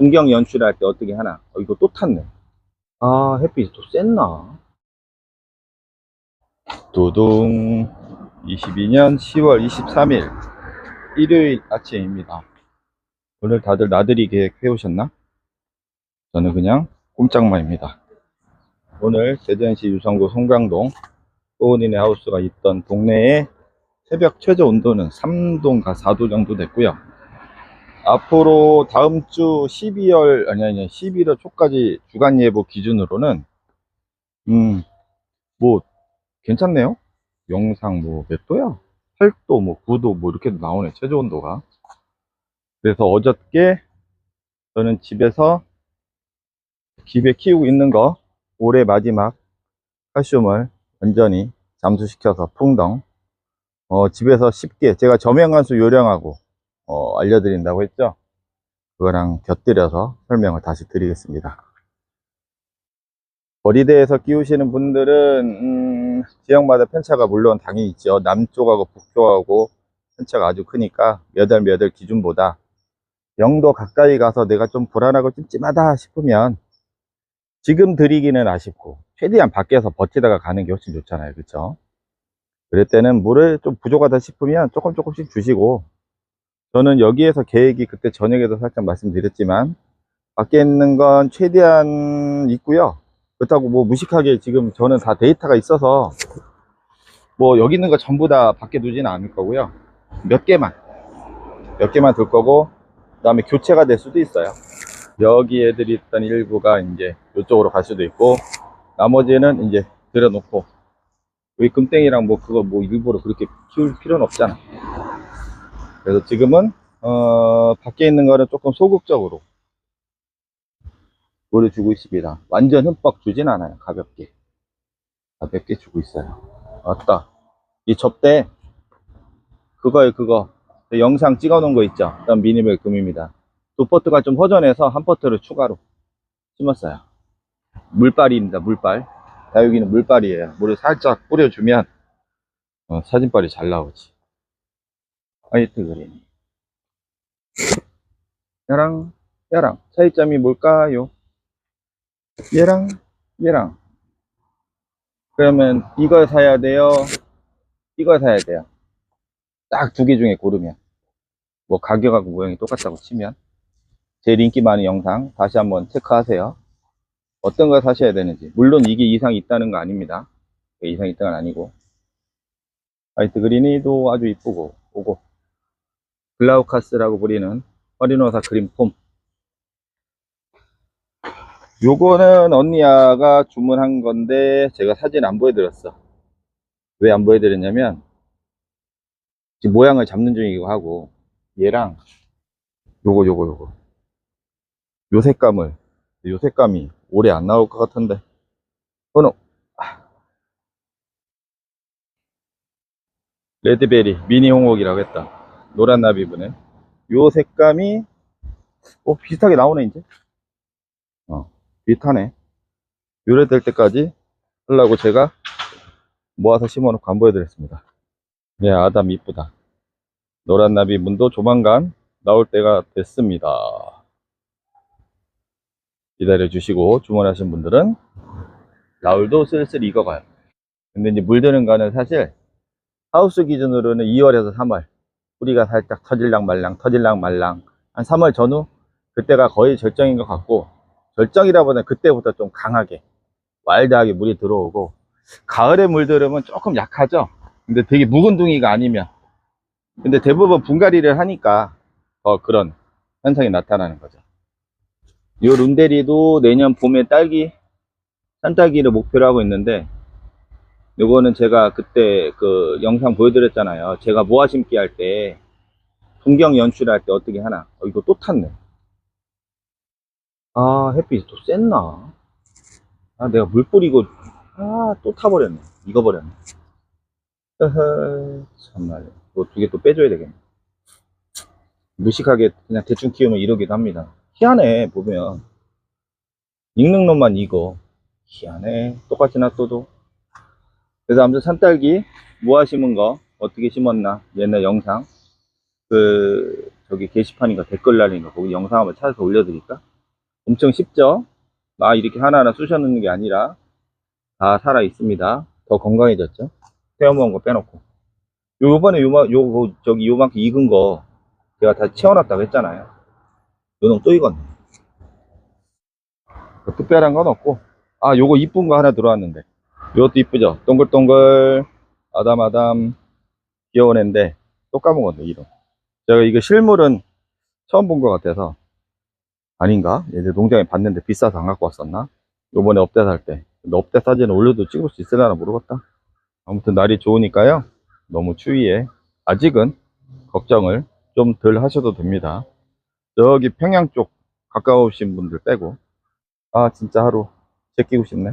풍경 연출할 때 어떻게 하나? 어, 이거 또 탔네. 아, 햇빛이 또 쎘나? 도동 22년 10월 23일 일요일 아침입니다. 오늘 다들 나들이 계획 해오셨나? 저는 그냥 꼼짝마입니다. 오늘 대전시 유성구 송강동 소은이네 하우스가 있던 동네에 새벽 최저 온도는 3도인가 4도 정도 됐고요. 앞으로 다음 주 12월 아니 아니 11월 초까지 주간 예보 기준으로는 음 뭐 괜찮네요. 영상 뭐 몇 도야? 8도 뭐 9도 뭐 이렇게 나오네 최저 온도가. 그래서 어저께 저는 집에서 집에 키우고 있는 거 올해 마지막 칼슘을 완전히 잠수시켜서 풍덩 어, 집에서 쉽게 제가 저명한수 요령하고 어, 알려드린다고 했죠? 그거랑 곁들여서 설명을 다시 드리겠습니다. 거리대에서 키우시는 분들은 음, 지역마다 편차가 물론 당연히 있죠. 남쪽하고 북쪽하고 편차가 아주 크니까 몇월 몇월 기준보다 영도 가까이 가서 내가 좀 불안하고 찜찜하다 싶으면 지금 드리기는 아쉽고 최대한 밖에서 버티다가 가는 게 훨씬 좋잖아요. 그쵸? 그럴 때는 물을 좀 부족하다 싶으면 조금 조금씩 주시고 저는 여기에서 계획이 그때 저녁에도 살짝 말씀드렸지만 밖에 있는 건 최대한 있고요. 그렇다고 뭐 무식하게 지금 저는 다 데이터가 있어서 뭐 여기 있는 거 전부 다 밖에 두지는 않을 거고요. 몇 개만 몇 개만 둘 거고 그 다음에 교체가 될 수도 있어요. 여기 애들이 있던 일부가 이제 이쪽으로 갈 수도 있고 나머지는 이제 들여놓고 여기 금땡이랑 뭐 그거 뭐 일부러 그렇게 키울 필요는 없잖아 그래서 지금은 어 밖에 있는 거는 조금 소극적으로 물을 주고 있습니다 완전 흠뻑 주진 않아요 가볍게 가볍게 주고 있어요 맞다 이 접대 그거에 그거 영상 찍어 놓은 거 있죠 일단 미니멀 금입니다 두 포트가 좀 허전해서 한 포트를 추가로 심었어요. 물빨입니다, 물빨. 다육이는 물빨이에요. 물을 살짝 뿌려주면 어, 사진빨이 잘 나오지. 화이트 그린. 얘랑 얘랑 차이점이 뭘까요? 얘랑 얘랑 그러면 이걸 사야 돼요? 이걸 사야 돼요? 딱 두 개 중에 고르면 뭐 가격하고 모양이 똑같다고 치면 제일 인기 많은 영상 다시 한번 체크하세요. 어떤 걸 사셔야 되는지. 물론 이게 이상이 있다는 거 아닙니다. 이상이 있다는 건 아니고. 화이트 그린이도 아주 이쁘고, 오고. 글라우카스라고 부리는 허리노사 그린 폼. 요거는 언니야가 주문한 건데, 제가 사진 안 보여드렸어. 왜 안 보여드렸냐면, 지금 모양을 잡는 중이고 하고, 얘랑, 요거, 요거, 요거. 요 색감을 요 색감이 오래 안 나올 것 같은데 어느 레드베리 미니 홍옥이라고 했다 노란 나비분에 요 색감이 어 비슷하게 나오네 이제? 어 비슷하네. 요래 될 때까지 하려고 제가 모아서 심어 놓고 안 보여드렸습니다. 네 아담 이쁘다. 노란 나비분도 조만간 나올 때가 됐습니다. 기다려 주시고 주문하신 분들은 나울도 슬슬 익어가요. 근데 이제 물드는 거는 사실 하우스 기준으로는 2월에서 3월 뿌리가 살짝 터질랑 말랑 터질랑 말랑. 한 3월 전후 그때가 거의 절정인 것 같고 절정이라보다는 그때부터 좀 강하게 와일드하게 물이 들어오고 가을에 물들으면 조금 약하죠? 근데 되게 묵은 둥이가 아니면. 근데 대부분 분갈이를 하니까 더 그런 현상이 나타나는 거죠. 요 룬데리도 내년 봄에 딸기, 산딸기를 목표로 하고 있는데, 요거는 제가 그때 그 영상 보여드렸잖아요. 제가 모아 심기 할 때, 풍경 연출할 때 어떻게 하나. 어, 이거 또 탔네. 아, 햇빛이 또 쎘나? 아, 내가 물 뿌리고, 아, 또 타버렸네. 익어버렸네. 허허, 참말이야. 이거 두 개 또 빼줘야 되겠네. 무식하게 그냥 대충 키우면 이러기도 합니다. 희한해 보면 익는 놈만 익어 희한해 똑같이 놔둬도 그래서 아무튼 산딸기 모아 심은 거 어떻게 심었나 옛날 영상 그 저기 게시판인가 댓글란인가 거기 영상 한번 찾아서 올려드릴까 엄청 쉽죠? 막 이렇게 하나하나 쑤셔 넣는 게 아니라 다 살아 있습니다. 더 건강해졌죠? 태워먹은 거 빼놓고. 요번에 요만, 요, 저기 요만큼 익은 거 제가 다 채워놨다고 했잖아요. 요놈 또 익었네. 뭐 특별한 건 없고. 아, 요거 이쁜 거 하나 들어왔는데. 요것도 이쁘죠? 동글동글, 아담아담, 귀여운 앤데, 또 까먹었네, 이름. 제가 이거 실물은 처음 본 것 같아서. 아닌가? 얘들 농장에 봤는데 비싸서 안 갖고 왔었나? 요번에 업대 살 때. 근데 업대 사진을 올려도 찍을 수 있으려나 모르겠다. 아무튼 날이 좋으니까요. 너무 추위에 아직은 걱정을 좀 덜 하셔도 됩니다. 저기 평양 쪽 가까우신 분들 빼고. 아, 진짜 하루 제끼고 싶네.